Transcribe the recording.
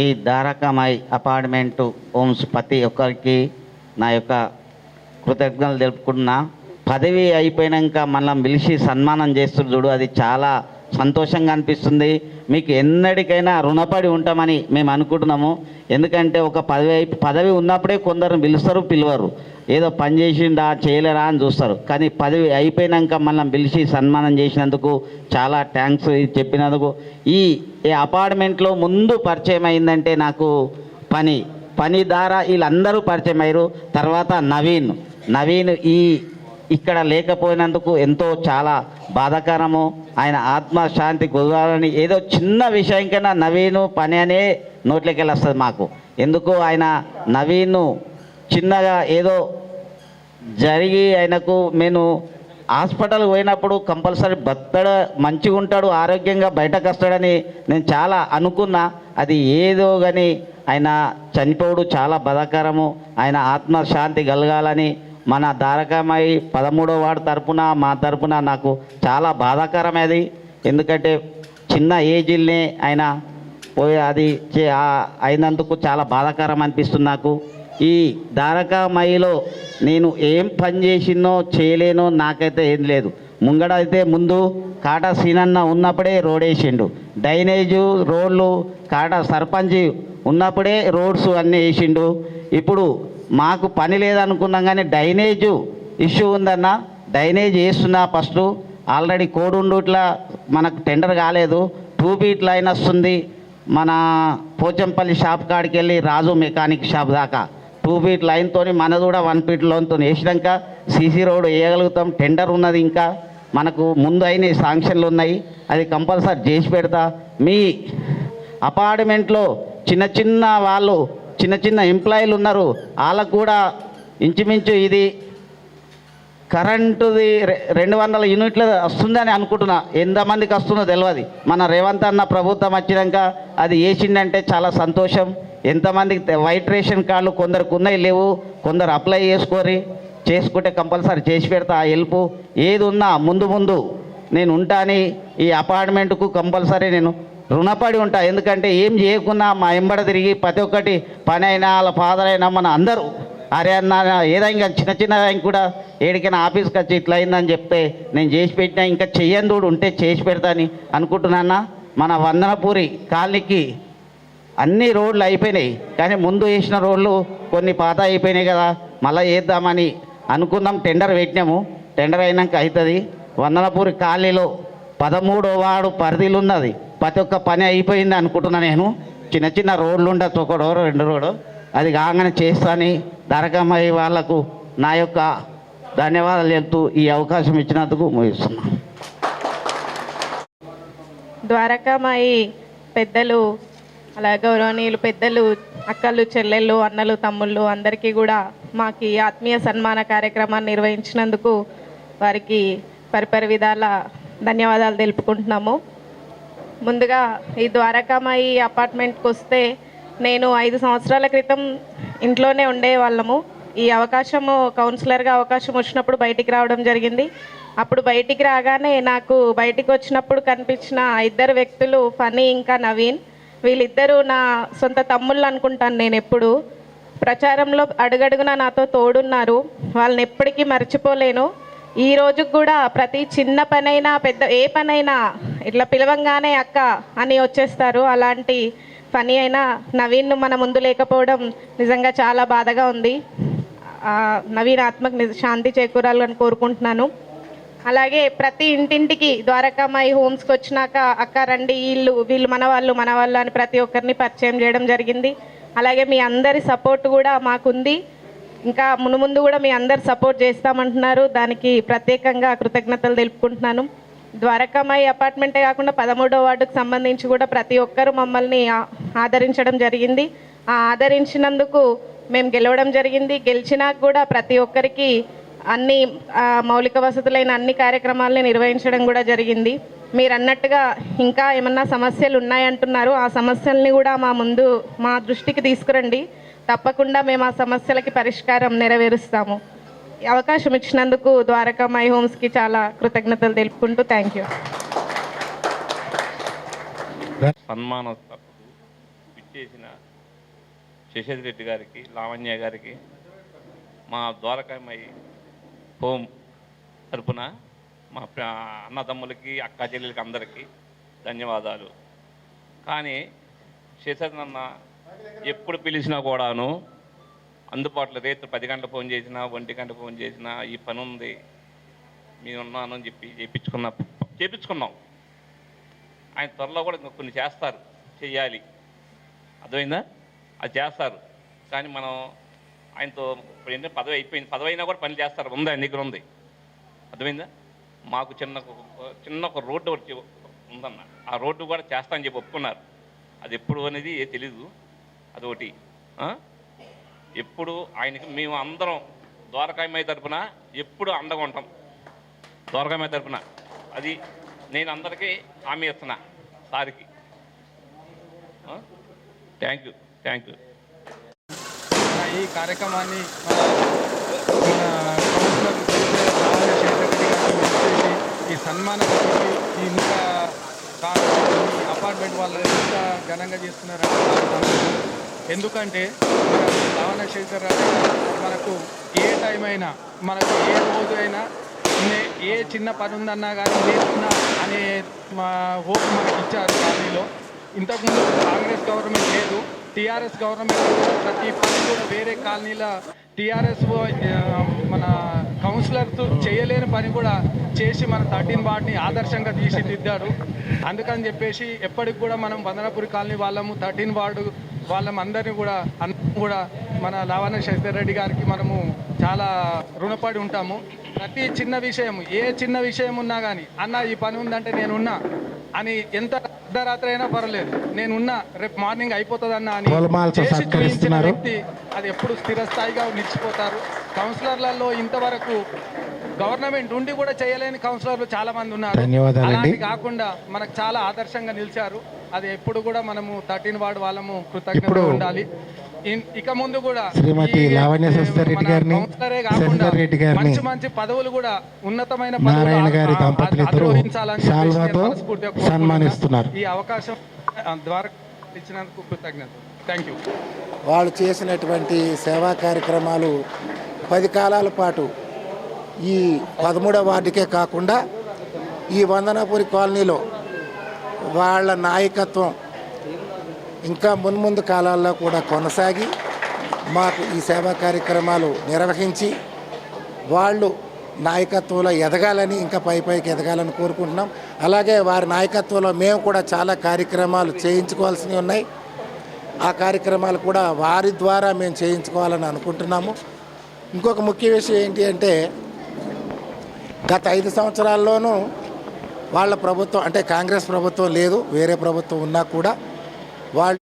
ఈ దారకమై apartment homes ప్రతి ఒక్కరికి నా యొక్క కృతజ్ఞతలు తెలుపుకుంటున్నా. పదవి అయిపోయినాక మళ్ళీ పిలిచి సన్మానం చేస్తున్నారు చూడు అది చాలా సంతోషంగా అనిపిస్తుంది. మీకు ఎన్నటికైనా రుణపడి ఉంటామని మేము అనుకుంటున్నాము. ఎందుకంటే ఒక పదవి అయి- పదవి ఉన్నప్పుడే కొందరు పిలుస్తారు పిలవరు. ఏదో పని చేసిండా చేయలేరా అని చూస్తారు. కానీ పదవి అయిపోయినాక మళ్ళీ పిలిచి సన్మానం చేసినందుకు చాలా థ్యాంక్స్ చెప్పినందుకు ఈ ఈ అపార్ట్మెంట్లో ముందు పరిచయం అయిందంటే నాకు పని. పని ద్వారా వీళ్ళందరూ పరిచయం అయ్యారు. తర్వాత నవీన్. నవీన్ ఈ ఇక్కడ లేకపోయినందుకు ఎంతో చాలా బాధాకరము. ఆయన ఆత్మశాంతి కుదరాలని ఏదో చిన్న విషయం కన్నా నవీను పని అనే నోట్లోకి వస్తుంది మాకు. ఎందుకు ఆయన నవీను చిన్నగా ఏదో జరిగి ఆయనకు నేను హాస్పిటల్ పోయినప్పుడు కంపల్సరీ బతడ మంచిగా ఉంటాడు ఆరోగ్యంగా బయటకు వస్తాడని నేను చాలా అనుకున్నా. అది ఏదో కానీ ఆయన చనిపోవడు చాలా బాధాకరము. ఆయన ఆత్మశాంతి కలగాలని మన ద్వారకామాయి పదమూడో వార్డు తరపున మా తరపున నాకు చాలా బాధాకరమేది ఎందుకంటే చిన్న ఏజీల్నే ఆయన పోయి అది చే- అయినందుకు చాలా బాధాకరం అనిపిస్తుంది నాకు. ఈ ద్వారకామాయిలో నేను ఏం పని చేసినో చేయలేనో నాకైతే ఏం లేదు. ముంగడ అయితే ముందు కాటా సీనన్న ఉన్నప్పుడే రోడ్ వేసిండు డ్రైనేజు రోడ్లు కాటా సర్పంచ్ ఉన్నప్పుడే రోడ్స్ అన్నీ వేసిండు. ఇప్పుడు మాకు పని లేదనుకున్నాం కానీ డైనేజు ఇష్యూ ఉందన్న. డైనేజ్ వేస్తున్నా ఫస్ట్. ఆల్రెడీ కోడుండుట్లా మనకు టెండర్ కాలేదు. టూ బీట్ లైన్ వస్తుంది. మన పోచంపల్లి షాప్ కాడికి వెళ్ళి రాజు మెకానిక్ షాప్ దాకా. టూ ఫీట్ లైన్తో మనది కూడా వన్ ఫీట్ లోన్తో వేసినాక సీసీ రోడ్ వేయగలుగుతాం. టెండర్ ఉన్నది ఇంకా. మనకు ముందు అయిన శాంక్షన్లు ఉన్నాయి. అది కంపల్సరీ చేసి పెడతా. మీ అపార్ట్మెంట్లో చిన్న చిన్న వాళ్ళు చిన్న చిన్న ఎంప్లాయీలు ఉన్నారు. వాళ్ళకు కూడా ఇంచుమించు ఇది కరెంటుది రె- రెండు వందల యూనిట్లు వస్తుందని అనుకుంటున్నా. ఎంతమందికి వస్తుందో తెలియదు మన రేవంత్ అన్న ప్రభుత్వం వచ్చినాక అది వేసిందంటే చాలా సంతోషం. ఎంతమందికి వైట్ రేషన్ కార్డులు కొందరికి ఉన్నాయి లేవు. కొందరు అప్లై చేసుకోరి చేసుకుంటే కంపల్సరీ చేసి పెడతా ఆ హెల్ప్ ఏది ఉన్నా ముందు ముందు నేను ఉంటాని ఈ అపార్ట్మెంట్కు కంపల్సరీ నేను రుణపడి ఉంటా. ఎందుకంటే ఏం చేయకున్నా మా ఎంబడ తిరిగి ప్రతి ఒక్కటి పని అయినా వాళ్ళ ఫాదర్ అయినా మన అందరూ అరే అన్న ఏదైనా చిన్న చిన్న కూడా ఏడికైనా ఆఫీస్కి వచ్చి ఇట్లా అయిందని చెప్తే నేను చేసి పెట్టినా ఇంకా చెయ్యని కూడా ఉంటే చేసి పెడతాని అనుకుంటున్నా మన వందనపూరి కాలనీకి అన్ని రోడ్లు అయిపోయినాయి. కానీ ముందు వేసిన రోడ్లు కొన్ని పాత అయిపోయినాయి కదా మళ్ళీ వేద్దామని అనుకున్నాం టెండర్ పెట్టినాము. టెండర్ అయినాక అవుతుంది. వందనపూరి కాలనీలో పదమూడో వాడు పరిధిలున్నది. ప్రతి ఒక్క పని అయిపోయింది అనుకుంటున్నా నేను. చిన్న చిన్న రోడ్లు ఉండొచ్చు ఒక రోడ్ రెండు రోడ్డు అది కాగానే చేస్తాని దరకమయ్య వాళ్ళకు నా యొక్క ధన్యవాదాలు చెప్తూ ఈ అవకాశం ఇచ్చినందుకు ముగిస్తున్నాను ద్వారకామాయి పెద్దలు అలా గౌరవనీయులు పెద్దలు అక్కలు చెల్లెళ్ళు అన్నలు తమ్ముళ్ళు అందరికీ కూడా మాకు ఈ ఆత్మీయ సన్మాన కార్యక్రమాన్ని నిర్వహించినందుకు వారికి పరిపరి విధాల ధన్యవాదాలు తెలుపుకుంటున్నాము. ముందుగా ఈ ద్వారకామాయి అపార్ట్మెంట్కి వస్తే నేను ఐదు సంవత్సరాల క్రితం ఇంట్లోనే ఉండే వాళ్ళము ఈ అవకాశము కౌన్సిలర్గా అవకాశం వచ్చినప్పుడు బయటికి రావడం జరిగింది. అప్పుడు బయటికి రాగానే నాకు బయటికి వచ్చినప్పుడు కనిపించిన ఇద్దరు వ్యక్తులు ఫనీ ఇంకా నవీన్. వీళ్ళిద్దరూ నా సొంత తమ్ముళ్ళు అనుకుంటాను నేను ఎప్పుడు. ప్రచారంలో అడుగడుగున నాతో తోడున్నారు. వాళ్ళని ఎప్పటికీ మర్చిపోలేను. ఈ రోజు కూడా ప్రతి చిన్న పనైనా పెద్ద ఏ పనైనా ఇట్లా పిలవంగానే అక్క అని వచ్చేస్తారు. అలాంటి పని అయినా నవీన్ మన ముందు లేకపోవడం నిజంగా చాలా బాధగా ఉంది. నవీన్ ఆత్మకు శాంతి చేకూరాలని కోరుకుంటున్నాను. అలాగే ప్రతి ఇంటింటికి ద్వారకామాయి హోమ్స్కి వచ్చినాక అక్క రండి వీళ్ళు వీళ్ళు మన వాళ్ళు మన వాళ్ళు అని ప్రతి ఒక్కరిని పరిచయం చేయడం జరిగింది. అలాగే మీ అందరి సపోర్ట్ కూడా మాకుంది. ఇంకా మునుముందు కూడా మీ అందరు సపోర్ట్ చేస్తామంటున్నారు. దానికి ప్రత్యేకంగా కృతజ్ఞతలు తెలుపుకుంటున్నాను. ద్వారకామాయి అపార్ట్మెంటే కాకుండా పదమూడో వార్డుకు సంబంధించి కూడా ప్రతి ఒక్కరూ మమ్మల్ని ఆదరించడం జరిగింది. ఆ ఆదరించినందుకు మేము గెలవడం జరిగింది. గెలిచినాక కూడా ప్రతి ఒక్కరికి అన్ని మౌలిక వసతులైన అన్ని కార్యక్రమాలని నిర్వహించడం కూడా జరిగింది. మీరు అన్నట్టుగా ఇంకా ఏమన్నా సమస్యలు ఉన్నాయంటున్నారు. ఆ సమస్యల్ని కూడా మా ముందు మా దృష్టికి తీసుకురండి. తప్పకుండా మేము ఆ సమస్యలకి పరిష్కారం నెరవేరుస్తాము. అవకాశం ఇచ్చినందుకు ద్వారకా మై హోమ్స్కి చాలా కృతజ్ఞతలు తెలుపుకుంటూ థ్యాంక్ యూ. సన్మాన విచ్చేసిన చేసిన శశిధర్ రెడ్డి గారికి లావణ్య గారికి మా ద్వారకామయ్య హోమ్ తరపున మా అన్నదమ్ములకి అక్కా చెల్లెలకి అందరికీ ధన్యవాదాలు. కానీ శశిధర్ అన్న ఎప్పుడు పిలిచినా కూడాను అందుబాటులో రేపు పది గంటల ఫోన్ చేసినా ఒంటి గంట ఫోన్ చేసినా ఈ పని ఉంది మేము ఉన్నాను అని చెప్పి చేయించుకున్నా చేయించుకున్నాం ఆయన త్వరలో కూడా ఇంకా కొన్ని చేస్తారు చెయ్యాలి అర్థమైందా? అది చేస్తారు. కానీ మనం ఆయనతో ఇప్పుడు ఏంటంటే పదవి అయిపోయింది. పదవి అయినా కూడా పని చేస్తారు. ఉంది ఆయన దగ్గర ఉంది. అర్థమైందా? మాకు చిన్న చిన్న ఒక రోడ్డు ఒకటి ఉందన్న. ఆ రోడ్డు కూడా చేస్తా అని చెప్పి ఒప్పుకున్నారు. అది ఎప్పుడు అనేది తెలీదు. అదొకటి. ఎప్పుడు ఆయనకి మేము అందరం ద్వారకామయ్య తరపున ఎప్పుడు అండగా ఉంటాం. ద్వారకామయ్య తరపున. అది నేను అందరికీ హామీ ఇస్తున్నా సార్కి. Thank you thank you. ఈ కార్యక్రమాన్ని మన కౌన్సిలర్ ఈ సన్మాన ఈ ఇంత అపార్ట్మెంట్ వాళ్ళు ఎంత ఘనంగా చేస్తున్నారు ఎందుకంటే మన రావణ శేఖర్ మనకు ఏ టైం అయినా మనకు ఏ రోజు అయినా ఏ చిన్న పని ఉందన్నా కానీ నేర్చుకున్నా అనే మా హోప్ మనకి ఇచ్చారు కాలనీలో. ఇంతకుముందు కాంగ్రెస్ గవర్నమెంట్ లేదు టీఆర్ఎస్ గవర్నమెంట్ కూడా ప్రతి పని కూడా వేరే కాలనీల టీఆర్ఎస్ మన కౌన్సిలర్తో చేయలేని పని కూడా చేసి మన థర్టీన్ వార్డ్ని ఆదర్శంగా తీర్చిదిద్దారు అందుకని చెప్పేసి ఎప్పటికి కూడా మనం వందనపురి కాలనీ వాళ్ళము థర్టీన్ వార్డు వాళ్ళం అందరినీ కూడా అందరం కూడా మన లావణ శశిధర్ రెడ్డి గారికి మనము చాలా రుణపడి ఉంటాము. ప్రతి చిన్న విషయం ఏ చిన్న విషయం ఉన్నా కానీ అన్న ఈ పని ఉందంటే నేనున్నా అని ఎంత అర్ధరాత్రి అయినా పర్లేదు నేనున్నా రేపు మార్నింగ్ అయిపోతుందన్న అని పూలమాలతో చేసి చూపించిన. వ్యక్తి అది ఎప్పుడు స్థిరస్థాయిగా నిలిచిపోతారు. కౌన్సిలర్లలో ఇంతవరకు గవర్నమెంట్ ఉండి కూడా చేయలేని కౌన్సిలర్లు చాలా మంది ఉన్నారు ధన్యవాదాలండి. అలాంటి కాకుండా మనకు చాలా ఆదర్శంగా నిలిచారు అది ఎప్పుడు కూడా మనము థర్టీన్ వార్డు వాళ్ళము కృతజ్ఞత ఉండాలి ఇక ముందు కూడా శ్రీమతి లావణ్య రెడ్డి గారిని, కౌన్సిలరే కాకుండా శశిధర్ రెడ్డి గారిని, మంచి మంచి పదవులు కూడా ఉన్నతమైన నారాయణ గారి దంపతులు. సన్మానిస్తున్నారు. ఈ అవకాశం ద్వారా ఇచ్చినందుకు కృతజ్ఞత థ్యాంక్ యూ వాళ్ళు చేసినటువంటి సేవా కార్యక్రమాలు పది కాలాల పాటు ఈ పదమూడవ వార్డుకే కాకుండా ఈ వందనపురి కాలనీలో వాళ్ళ నాయకత్వం ఇంకా మున్ముందు కాలాల్లో కూడా కొనసాగి మాకు ఈ సేవా కార్యక్రమాలు నిర్వహించి వాళ్ళు నాయకత్వంలో ఎదగాలని ఇంకా పై పైకి ఎదగాలని కోరుకుంటున్నాం. అలాగే వారి నాయకత్వంలో మేము కూడా చాలా కార్యక్రమాలు చేయించుకోవాల్సినవి ఉన్నాయి. ఆ కార్యక్రమాలు కూడా వారి ద్వారా మేము చేయించుకోవాలని అనుకుంటున్నాము. ఇంకొక ముఖ్య విషయం ఏంటి అంటే గత ఐదు సంవత్సరాల్లోనూ వాళ్ళ ప్రభుత్వం అంటే కాంగ్రెస్ ప్రభుత్వం లేదు వేరే ప్రభుత్వం ఉన్నా కూడా వాళ్ళు